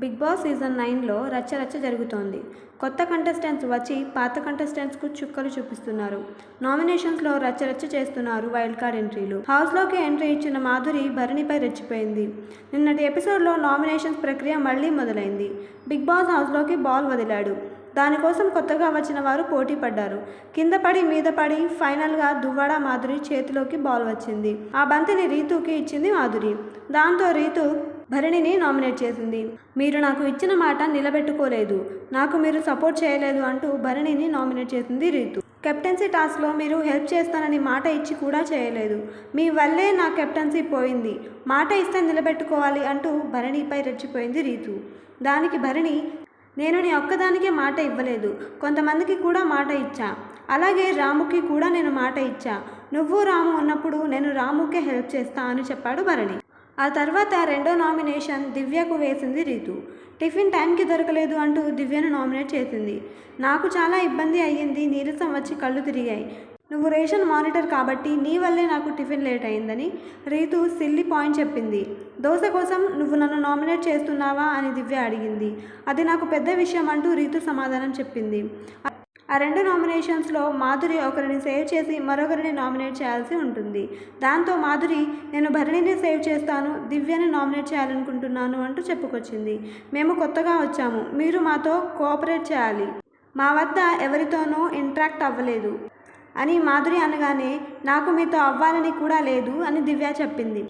Big boss season నైన్లో రచ్చ రచ్చ జరుగుతోంది. కొత్త కంటెస్టెంట్స్ వచ్చి పాత కంటెస్టెంట్స్కు చుక్కలు చూపిస్తున్నారు. నామినేషన్స్లో రచ్చ రచ్చ చేస్తున్నారు వైల్డ్ కార్డ్ ఎంట్రీలు. హౌస్లోకి ఎంట్రీ ఇచ్చిన మాధురి భరణిపై రెచ్చిపోయింది. నిన్నటి ఎపిసోడ్లో నామినేషన్స్ ప్రక్రియ మళ్ళీ మొదలైంది. బిగ్ బాస్ హౌస్లోకి బాల్ వదిలాడు. దానికోసం కొత్తగా వచ్చిన వారు పోటీ పడ్డారు. కింద పడి మీద పడి ఫైనల్గా దువ్వాడ మాధురి చేతిలోకి బాల్ వచ్చింది. ఆ బంతిని రీతుకి ఇచ్చింది మాధురి. దాంతో రీతు భరణిని నామినేట్ చేసింది. మీరు నాకు ఇచ్చిన మాట నిలబెట్టుకోలేదు. నాకు మీరు సపోర్ట్ చేయలేదు అంటూ భరణిని నామినేట్ చేసింది రీతు. కెప్టెన్సీ టాస్క్లో మీరు హెల్ప్ చేస్తానని మాట ఇచ్చి కూడా చేయలేదు. మీ వల్లే నా కెప్టెన్సీ పోయింది. మాట ఇస్తే నిలబెట్టుకోవాలి అంటూ భరణిపై రెచ్చిపోయింది రీతు. దానికి భరణి నేను నీ ఒక్కదానికే మాట ఇవ్వలేదు. కొంతమందికి కూడా మాట ఇచ్చా. అలాగే రాముకి కూడా నేను మాట ఇచ్చా. నువ్వు రాము ఉన్నప్పుడు నేను రాముకే హెల్ప్ చేస్తా అని చెప్పాడు భరణి. ఆ తర్వాత రెండో నామినేషన్ దివ్యకు వేసింది రీతు. టిఫిన్ టైంకి దొరకలేదు అంటూ దివ్యను నామినేట్ చేసింది. నాకు చాలా ఇబ్బంది అయ్యింది. నీరసం వచ్చి కళ్ళు తిరిగాయి. నువ్వు రేషన్ మానిటర్ కాబట్టి నీ వల్లే నాకు టిఫిన్ లేట్ అయిందని రీతు సిల్లి పాయింట్ చెప్పింది. దోశ కోసం నువ్వు నన్ను నామినేట్ చేస్తున్నావా అని దివ్య అడిగింది. అది నాకు పెద్ద విషయం అంటూ రీతు సమాధానం చెప్పింది. ఆ రెండు నామినేషన్స్లో మాధురి ఒకరిని సేవ్ చేసి మరొకరిని నామినేట్ చేయాల్సి ఉంటుంది. దాంతో మాధురి నేను భరణిని సేవ్ చేస్తాను దివ్యని నామినేట్ చేయాలనుకుంటున్నాను అంటూ చెప్పుకొచ్చింది. మేము కొత్తగా వచ్చాము. మీరు మాతో కోఆపరేట్ చేయాలి. మా వద్ద ఎవరితోనూ ఇంట్రాక్ట్ అవ్వలేదు. అని మాధురి అనగానే నాకు మీతో అవ్వాలని కూడా లేదు అని దివ్య చెప్పింది.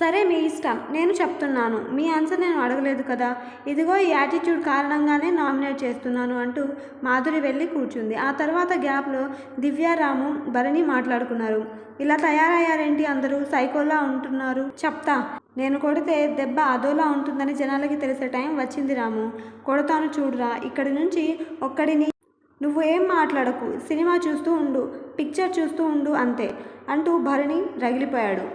సరే మీ ఇష్టం నేను చెప్తున్నాను. మీ ఆన్సర్ నేను అడగలేదు కదా. ఇదిగో ఈ యాటిట్యూడ్ కారణంగానే నామినేట్ చేస్తున్నాను అంటూ మాధురి వెళ్ళి కూర్చుంది. ఆ తర్వాత గ్యాప్లో దివ్యారాము భరణి మాట్లాడుకున్నారు. ఇలా తయారయ్యారేంటి అందరూ? సైకోలా ఉంటున్నారు? చెప్తా. నేను కొడితే దెబ్బ అదోలా ఉంటుందని జనాలకి తెలిసే టైం వచ్చింది రాము. కొడతాను చూడురా. ఇక్కడి నుంచి ఒక్కడిని నువ్వు ఏం మాట్లాడకు సినిమా చూస్తూ ఉండు పిక్చర్ చూస్తూ ఉండు అంతే అంటూ భరణి రగిలిపోయాడు.